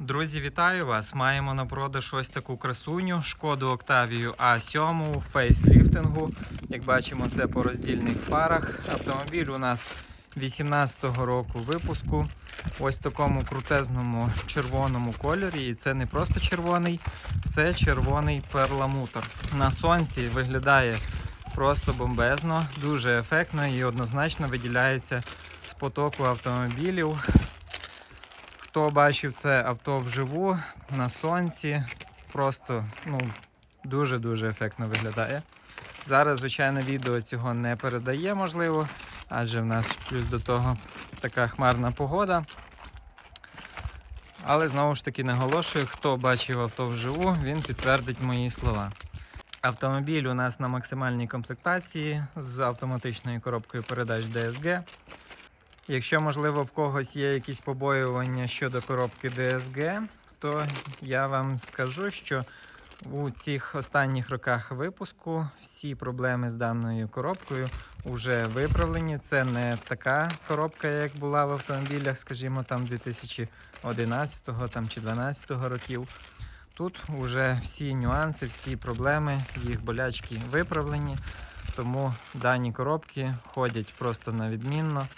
Друзі, вітаю вас! Маємо на продаж ось таку красуню шкоду Октавію А7 у фейсліфтингу. Як бачимо, це по роздільних фарах. Автомобіль у нас 18-го року випуску. Ось такому крутезному червоному кольорі. І це не просто червоний, це червоний перламутр. На сонці виглядає просто бомбезно, дуже ефектно і однозначно виділяється з потоку автомобілів. Хто бачив це авто вживу на сонці, просто ну, дуже-дуже ефектно виглядає. Зараз, звичайно, відео цього не передає, можливо, адже в нас плюс до того така хмарна погода. Але знову ж таки наголошую, хто бачив авто вживу, він підтвердить мої слова. Автомобіль у нас на максимальній комплектації з автоматичною коробкою передач DSG. Якщо, можливо, в когось є якісь побоювання щодо коробки DSG, то я вам скажу, що у цих останніх роках випуску всі проблеми з даною коробкою вже виправлені. Це не така коробка, як була в автомобілях, скажімо, там 2011 там, чи 2012 років. Тут вже всі нюанси, всі проблеми, їх болячки виправлені, тому дані коробки ходять просто на відмінно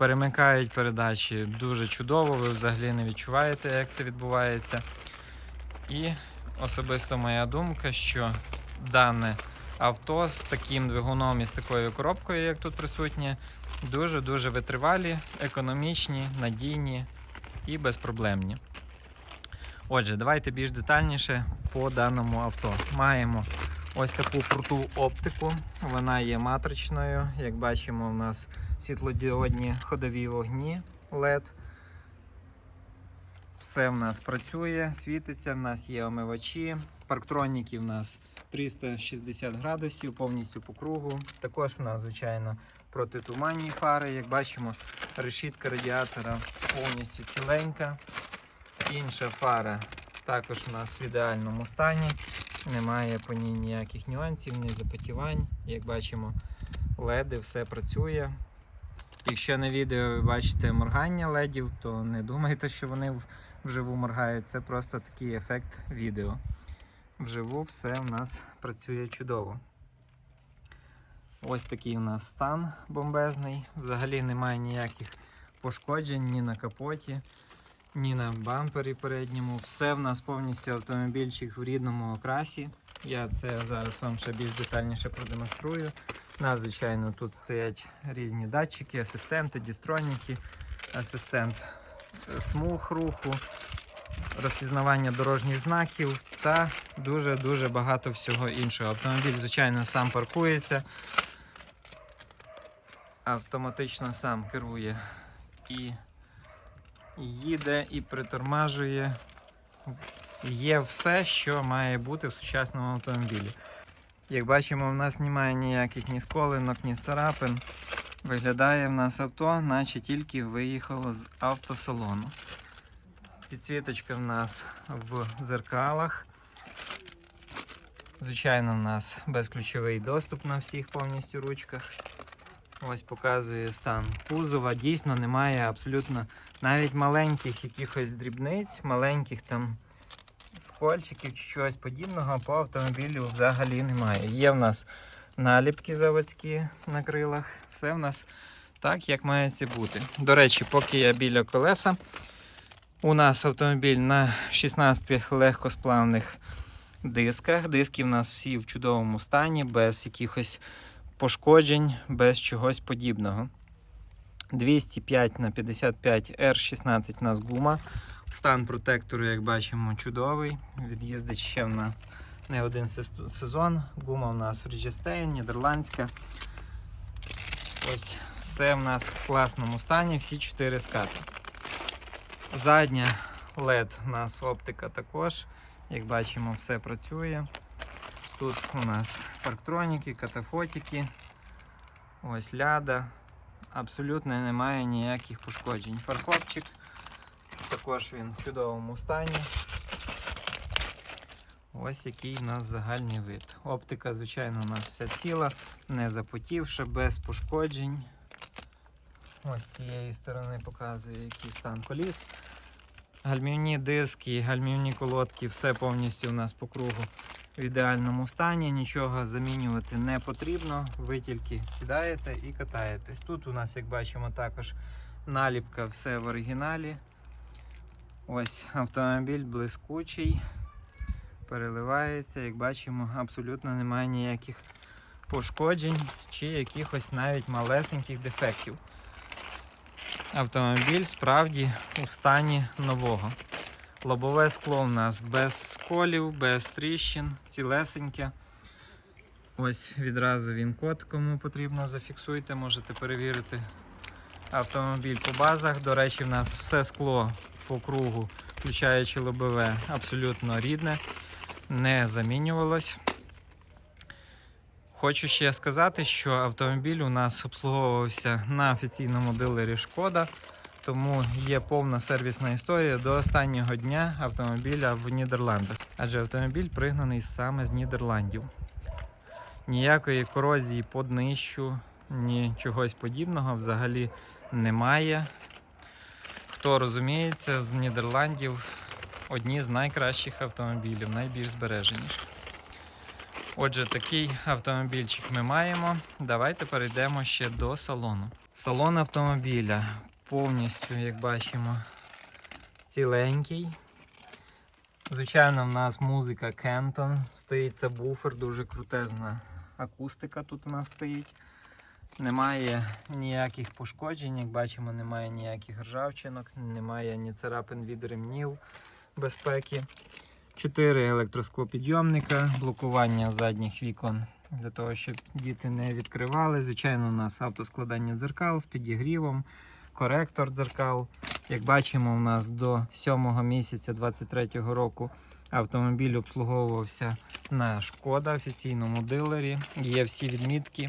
перемикають передачі дуже чудово, ви взагалі не відчуваєте, як це відбувається. І особисто моя думка, що дане авто з таким двигуном і з такою коробкою, як тут присутнє, дуже-дуже витривалі, економічні, надійні і безпроблемні. Отже, давайте більш детальніше по даному авто. Маємо ось таку круту оптику. Вона є матричною. Як бачимо, у нас світлодіодні ходові вогні LED. Все в нас працює, світиться, в нас є омивачі. Парктроніки в нас 360 градусів, повністю по кругу. Також в нас, звичайно, протитуманні фари. Як бачимо, решітка радіатора повністю ціленька. Інша фара також у нас в ідеальному стані. Немає по ній ніяких нюансів, ні запотівань. Як бачимо, леди, все працює. Якщо на відео ви бачите моргання ледів, то не думайте, що вони вживу моргають. Це просто такий ефект відео. Вживу все в нас працює чудово. Ось такий у нас стан бомбезний. Взагалі немає ніяких пошкоджень ні на капоті, ні на бампері передньому. Все в нас повністю автомобільчик в рідному окрасі. Я це зараз вам ще більш детальніше продемонструю. У нас, звичайно, тут стоять різні датчики, асистенти, дістроніки, асистент е, смуг руху, розпізнавання дорожніх знаків та дуже-дуже багато всього іншого. Автомобіль, звичайно, сам паркується, автоматично сам керує і їде, і притормажує. Є все, що має бути в сучасному автомобілі. Як бачимо, в нас немає ніяких ні сколинок, ні царапин. Виглядає в нас авто, наче тільки виїхало з автосалону. Підсвіточка в нас в зеркалах. Звичайно, в нас безключовий доступ на всіх повністю ручках. Ось показує стан кузова. Дійсно немає абсолютно навіть маленьких якихось дрібниць, маленьких там скольчиків чи чогось подібного по автомобілю взагалі немає. Є в нас наліпки заводські на крилах. Все в нас так, як має це бути. До речі, поки я біля колеса, у нас автомобіль на 16 легкосплавних дисках. Диски в нас всі в чудовому стані, без якихось пошкоджень, без чогось подібного. 205 на 55 R16 у нас гума. Стан протектору, як бачимо, чудовий. Від'їздить ще на не один сезон. Гума у нас Фріджестейн, нідерландська. Ось все в нас в класному стані, всі 4 скати. Задня LED у нас оптика також. Як бачимо, все працює. Тут у нас парктроніки, катафотики. Ось ляда. Абсолютно немає ніяких пошкоджень. Фаркопчик. Також він в чудовому стані. Ось який у нас загальний вид. Оптика, звичайно, у нас вся ціла, не запотівша, без пошкоджень. Ось з цієї сторони показує, який стан коліс. Гальмівні диски, гальмівні колодки, все повністю у нас по кругу в ідеальному стані. Нічого замінювати не потрібно. Ви тільки сідаєте і катаєтесь. Тут у нас, як бачимо, також наліпка, все в оригіналі. Ось автомобіль блискучий, переливається. Як бачимо, абсолютно немає ніяких пошкоджень чи якихось навіть малесеньких дефектів. Автомобіль справді у стані нового. Лобове скло у нас без сколів, без тріщин, цілесеньке. Ось відразу він код, кому потрібно, зафіксуйте, можете перевірити автомобіль по базах. До речі, в нас все скло по кругу, включаючи лобове, абсолютно рідне, не замінювалось. Хочу ще сказати, що автомобіль у нас обслуговувався на офіційному дилері Шкода, тому є повна сервісна історія до останнього дня автомобіля в Нідерландах, адже автомобіль пригнаний саме з Нідерландів. Ніякої корозії по днищу, ні чогось подібного взагалі немає. Хто розуміється, з Нідерландів одні з найкращих автомобілів, найбільш збереженіших. Отже, такий автомобільчик ми маємо. Давайте перейдемо ще до салону. Салон автомобіля повністю, як бачимо, ціленький. Звичайно, в нас музика Кентон, стоїть сабвуфер, дуже крутезна акустика тут у нас стоїть. Немає ніяких пошкоджень, як бачимо, немає ніяких ржавчинок, немає ні царапин від ремнів безпеки. 4 електросклопідйомника, блокування задніх вікон для того, щоб діти не відкривали. Звичайно, у нас автоскладання дзеркал з підігрівом, коректор дзеркал. Як бачимо, у нас до 7 місяця 2023 року автомобіль обслуговувався на шкода офіційному дилері. Є всі відмітки.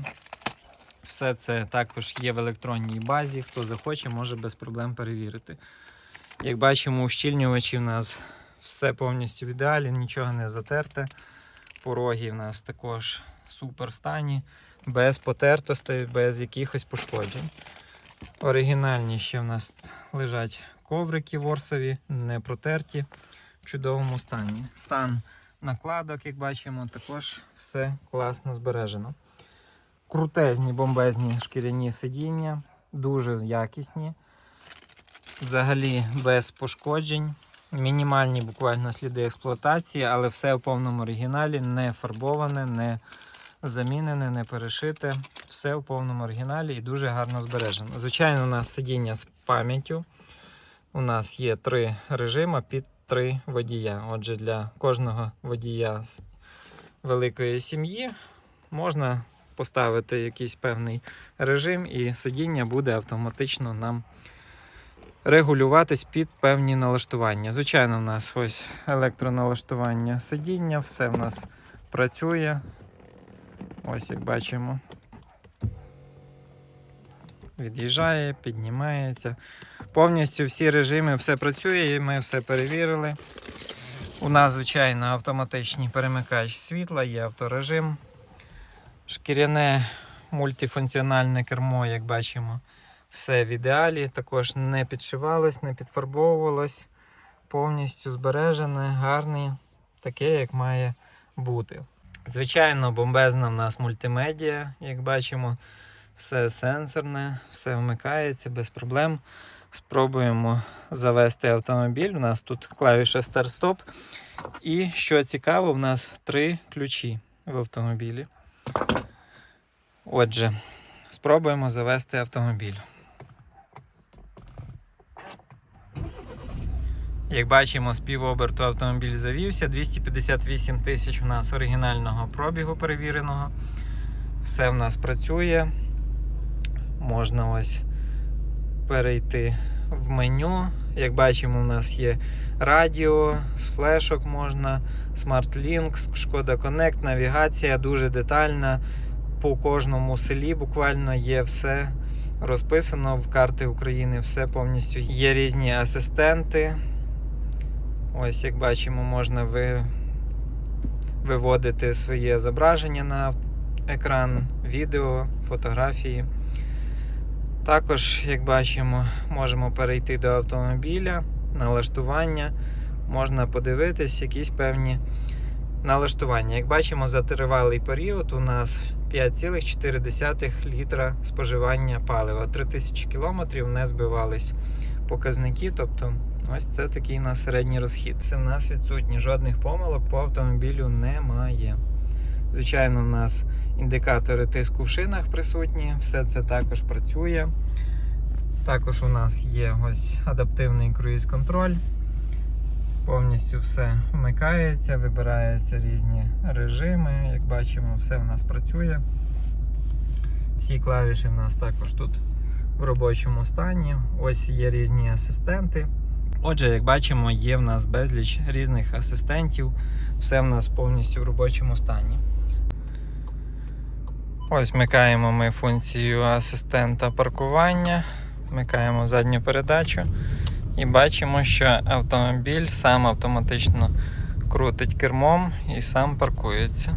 Все це також є в електронній базі. Хто захоче, може без проблем перевірити. Як бачимо, ущільнювачі в нас все повністю в ідеалі, нічого не затерте. Пороги в нас також супер стані, без потертостей, без якихось пошкоджень. Оригінальні ще в нас лежать коврики ворсові, не протерті, в чудовому стані. Стан накладок, як бачимо, також все класно збережено. Крутезні бомбезні шкіряні сидіння, дуже якісні. Взагалі без пошкоджень. Мінімальні буквально сліди експлуатації, але все в повному оригіналі, не фарбоване, не замінене, не перешите. Все в повному оригіналі і дуже гарно збережено. Звичайно, у нас сидіння з пам'яттю. У нас є три режими під три водія. Отже, для кожного водія з великої сім'ї можна поставити якийсь певний режим, і сидіння буде автоматично нам регулюватись під певні налаштування. Звичайно, у нас ось електроналаштування сидіння, все в нас працює. Ось як бачимо. Від'їжджає, піднімається. Повністю всі режими, все працює, і ми все перевірили. У нас, звичайно, автоматичний перемикач світла, є авторежим. Шкіряне мультифункціональне кермо, як бачимо, все в ідеалі. Також не підшивалось, не підфарбовувалось. Повністю збережене, гарне, таке, як має бути. Звичайно, бомбезна в нас мультимедіа, як бачимо, все сенсорне, все вмикається без проблем. Спробуємо завести автомобіль. У нас тут клавіша старт-стоп. І що цікаво, в нас три ключі в автомобілі. Отже, спробуємо завести автомобіль. Як бачимо, з півоберту автомобіль завівся. 258 тисяч у нас оригінального пробігу перевіреного. Все в нас працює. Можна ось перейти в меню. Як бачимо, у нас є радіо, з флешок можна, SmartLink, Шкода Connect, навігація дуже детальна. По кожному селі буквально є все розписано в карти України, все повністю. Є різні асистенти. Ось, як бачимо, можна ви... виводити своє зображення на екран, відео, фотографії. Також, як бачимо, можемо перейти до автомобіля, налаштування, можна подивитись якісь певні налаштування. Як бачимо, за тривалий період у нас 5,4 літра споживання палива. 3000 кілометрів не збивались показники. Тобто, ось це такий у нас середній розхід. Це в нас відсутні, жодних помилок по автомобілю немає. Звичайно, у нас індикатори тиску в шинах присутні, все це також працює. Також у нас є ось адаптивний круїз-контроль. Повністю все вмикається, вибираються різні режими. Як бачимо, все в нас працює. Всі клавіші в нас також тут в робочому стані. Ось є різні асистенти. Отже, як бачимо, є в нас безліч різних асистентів. Все в нас повністю в робочому стані. Ось вмикаємо ми функцію асистента паркування, вмикаємо задню передачу і бачимо, що автомобіль сам автоматично крутить кермом і сам паркується.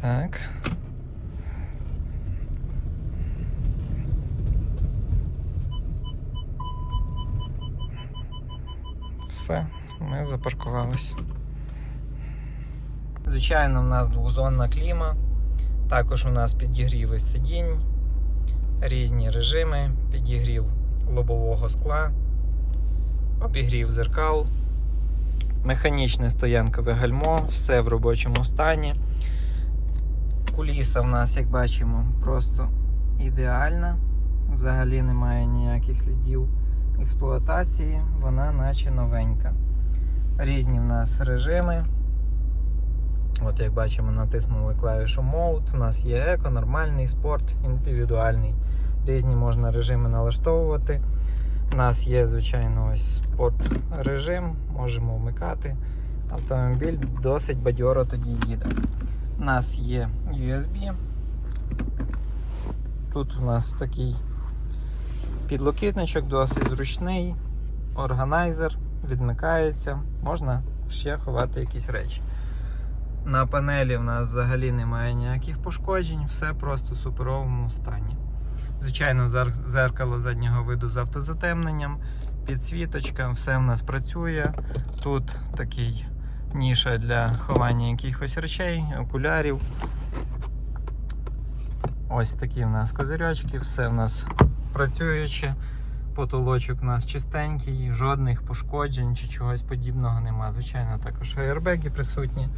Так. Все, ми запаркувалися. Звичайно, в нас двохзонна кліма. Також у нас підігріви сидінь, різні режими, підігрів лобового скла, обігрів зеркал, механічне стоянкове гальмо, все в робочому стані. Куліса в нас, як бачимо, просто ідеальна. Взагалі немає ніяких слідів експлуатації, вона наче новенька. Різні в нас режими. От як бачимо, натиснули клавішу Mode. У нас є еко, нормальний спорт, індивідуальний. Різні можна режими налаштовувати. У нас є, звичайно, ось спорт режим, можемо вмикати. Автомобіль досить бадьоро тоді їде. У нас є USB. Тут у нас такий підлокітничок, досить зручний, органайзер, відмикається, можна ще ховати якісь речі. На панелі в нас взагалі немає ніяких пошкоджень, все просто в суперовому стані. Звичайно, зеркало заднього виду з автозатемненням, підсвіточка, все в нас працює. Тут такий ніша для ховання якихось речей, окулярів. Ось такі в нас козирьочки, все в нас працююче. Потолочок у нас чистенький, жодних пошкоджень чи чогось подібного нема. Звичайно, також аербеги присутні.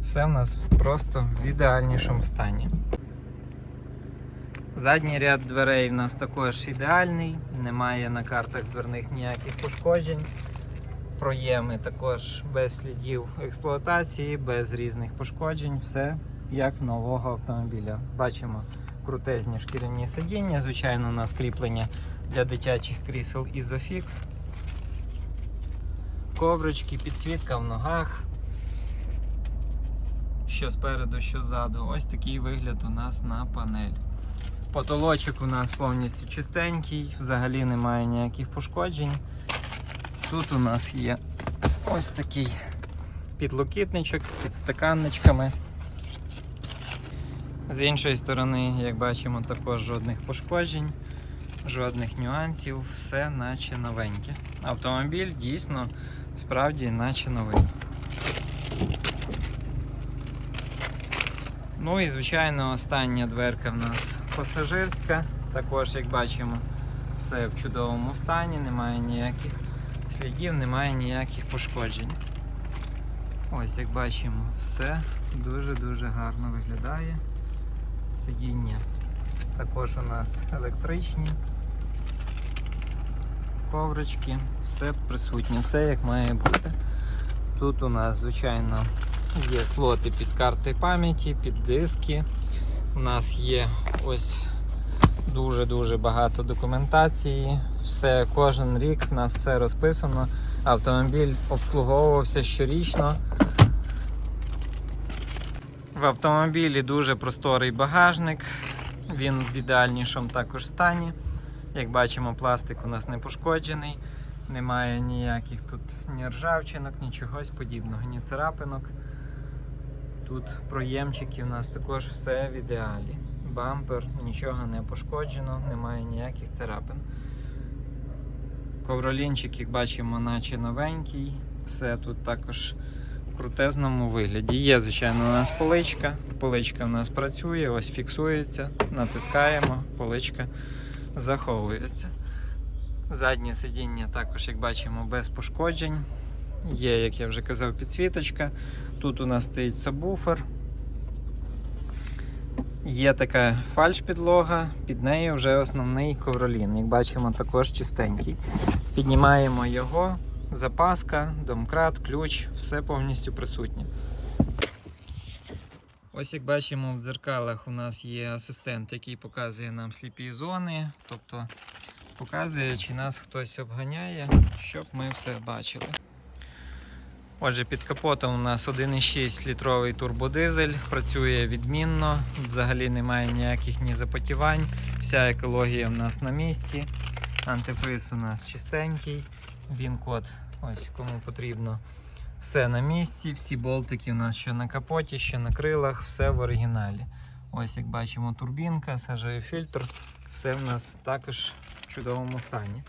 Все в нас просто в ідеальнішому стані. Задній ряд дверей в нас також ідеальний, немає на картах дверних ніяких пошкоджень. Проєми також без слідів експлуатації, без різних пошкоджень, все як в нового автомобіля. Бачимо крутезні шкіряні сидіння, звичайно, у нас кріплення для дитячих крісел Isofix. Коврички, підсвітка в ногах. Що спереду, що ззаду. Ось такий вигляд у нас на панелі. Потолочок у нас повністю чистенький, взагалі немає ніяких пошкоджень. Тут у нас є ось такий підлокітничок з підстаканничками. З іншої сторони, як бачимо, також жодних пошкоджень, жодних нюансів, все наче новеньке. Автомобіль дійсно справді наче новий. Ну і звичайно остання дверка в нас пасажирська. Також, як бачимо, все в чудовому стані, немає ніяких слідів, немає ніяких пошкоджень. Ось як бачимо, все дуже-дуже гарно виглядає. Сидіння також у нас електричні. Коврички, все присутнє, все як має бути. Тут у нас, звичайно, Є слоти під карти пам'яті, під диски. У нас є ось дуже-дуже багато документації. Все, Кожен рік в нас все розписано. Автомобіль обслуговувався щорічно. В автомобілі дуже просторий багажник. Він в ідеальнішому також стані. Як бачимо, пластик у нас не пошкоджений. Немає ніяких тут ні ржавчинок, нічогось подібного, ні царапинок. Тут проємчики у нас також все в ідеалі. бампер, нічого не пошкоджено, немає ніяких царапин. Ковролінчик, як бачимо, наче новенький. Все тут також крутезному вигляді. Є, звичайно, у нас поличка. Поличка у нас працює, ось фіксується, натискаємо, поличка заховується. Заднє сидіння також, як бачимо, без пошкоджень. Є, як я вже казав, підсвіточка. Тут у нас стоїть сабвуфер. Є така фальш-підлога, під нею вже основний ковролін. Як бачимо, також чистенький. Піднімаємо його, запаска, домкрат, ключ, все повністю присутнє. Ось як бачимо, в дзеркалах у нас є асистент, який показує нам сліпі зони, тобто показує, чи нас хтось обганяє, щоб ми все бачили. Отже, під капотом у нас 1,6 літровий турбодизель, працює відмінно, взагалі немає ніяких ні запотівань, вся екологія в нас на місці. Антифриз у нас чистенький, він код, ось кому потрібно. Все на місці, всі болтики у нас що на капоті, що на крилах, все в оригіналі. Ось як бачимо, турбінка, сажає фільтр, все в нас також в чудовому стані.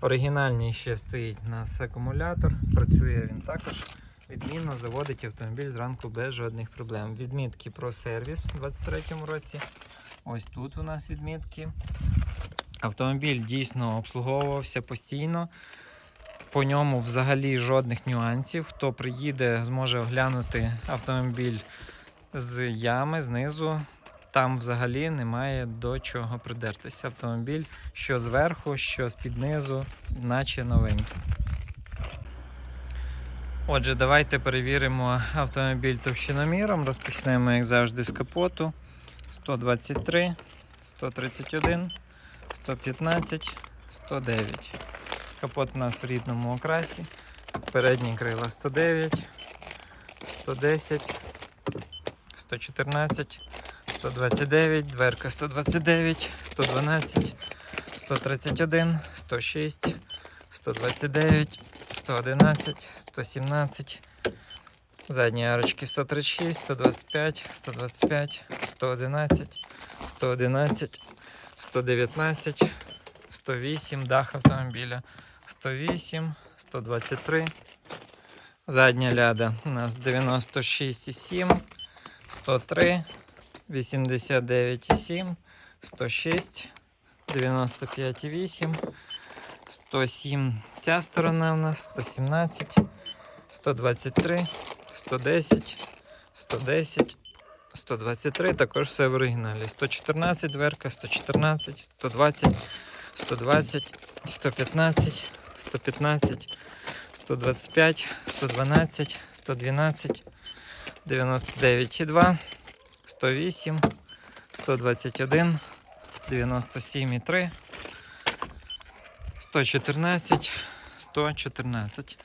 Оригінальний ще стоїть у нас акумулятор, працює він також. Відмінно заводить автомобіль зранку без жодних проблем. Відмітки про сервіс у 2023 році. Ось тут у нас відмітки. Автомобіль дійсно обслуговувався постійно. По ньому взагалі жодних нюансів. Хто приїде, зможе оглянути автомобіль з ями знизу. Там взагалі немає до чого придертися. Автомобіль що зверху, що з-під низу, наче новенький. Отже, давайте перевіримо автомобіль товщиноміром. Розпочнемо, як завжди, з капоту. 123, 131, 115, 109. Капот у нас в рідному окрасі. Передні крила 109, 110, 114, 129, дверка 129, 112, 131, 106, 129, 111, 117, задні арочки 136, 125, 125, 111, 111, 119, 108, дах автомобіля 108, 123. Задня ляда у нас 96,7, 103, 89,7, 106, 95,8, 107 ця сторона у нас, 117, 123, 110, 110, 123, також все в оригіналі. 114 дверка, 114, 120, 120, 115, 115, 125, 112, 112, 99,2, 108, 121, 97,3, 114, 114.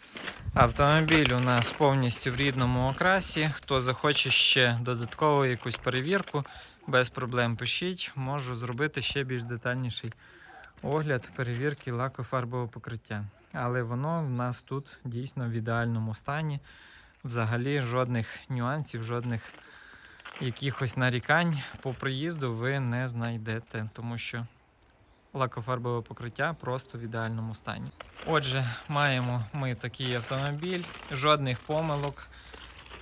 Автомобіль у нас повністю в рідному окрасі. Хто захоче ще додаткову якусь перевірку, без проблем пишіть. Можу зробити ще більш детальніший огляд перевірки лакофарбового покриття. Але воно в нас тут дійсно в ідеальному стані. Взагалі жодних нюансів, жодних якихось нарікань по приїзду ви не знайдете, тому що лакофарбове покриття просто в ідеальному стані. Отже, маємо ми такий автомобіль, жодних помилок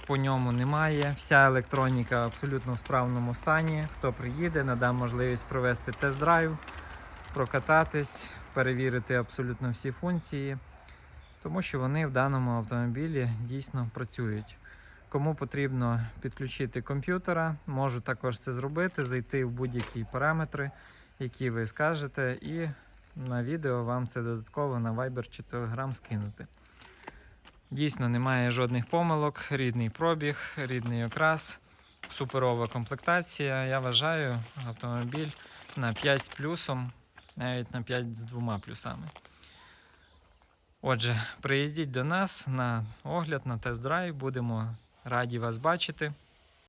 по ньому немає. Вся електроніка абсолютно в справному стані. Хто приїде, надам можливість провести тест-драйв, прокататись, перевірити абсолютно всі функції, тому що вони в даному автомобілі дійсно працюють. Кому потрібно підключити комп'ютера, можу також це зробити, зайти в будь-які параметри, які ви скажете, і на відео вам це додатково на Viber чи Telegram скинути. Дійсно, немає жодних помилок, рідний пробіг, рідний окрас, суперова комплектація. Я вважаю автомобіль на 5 з плюсом, навіть на 5 з двома плюсами. Отже, приїздіть до нас на огляд, на тест-драйв, будемо раді вас бачити.